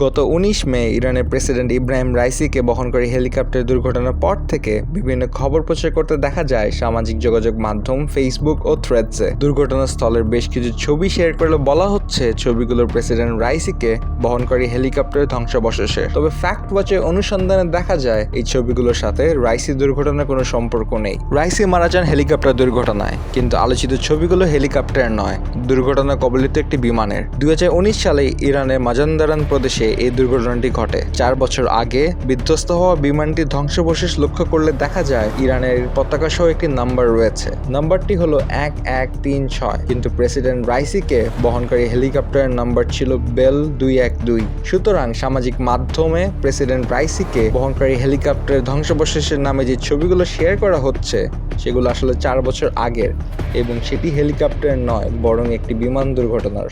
গত উনিশ মে ইরানের প্রেসিডেন্ট ইব্রাহিম রাইসিকে বহনকারী হেলিকপ্টার দুর্ঘটনার পর থেকে বিভিন্ন খবর প্রচার করতে দেখা যায় সামাজিক যোগাযোগ মাধ্যম ফেসবুক ও থ্রেডসে দুর্ঘটনাস্থলের বেশ কিছু ছবি শেয়ার করলে বলা হচ্ছে ছবিগুলোর প্রেসিডেন্ট রাইসিকে বহনকারী হেলিকপ্টারের ধ্বংসাবশেষে। তবে ফ্যাক্ট ওয়াচের অনুসন্ধানে দেখা যায় এই ছবিগুলোর সাথে রাইসি দুর্ঘটনার কোনো সম্পর্ক নেই। রাইসি মারা যান হেলিকপ্টার দুর্ঘটনায়, কিন্তু আলোচিত ছবিগুলো হেলিকপ্টার নয়। দুর্ঘটনা কবলিত একটি বিমানের। দুই হাজার উনিশ সালে ইরানের মাজান্দারান প্রদেশে এই দুর্ঘটনাটি ঘটে। চার বছর আগে বিধ্বস্ত হওয়া বিমানটির ধ্বংসবশেষ লক্ষ্য করলে দেখা যায় ইরানের পতাকা সহ একটি নাম্বার রয়েছে। নাম্বারটি হলো এক এক তিন ছয়। কিন্তু প্রেসিডেন্ট রাইসিকে বহনকারী হেলিকপ্টারের নাম্বার ছিল বেল দুই এক দুই। সুতরাং সামাজিক মাধ্যমে প্রেসিডেন্ট রাইসিকে বহনকারী হেলিকপ্টারের ধ্বংসবশেষের নামে যে ছবিগুলো শেয়ার করা হচ্ছে, সেগুলো আসলে চার বছর আগের। এবং সেটি হেলিকপ্টার নয়, বরং একটি বিমান দুর্ঘটনার।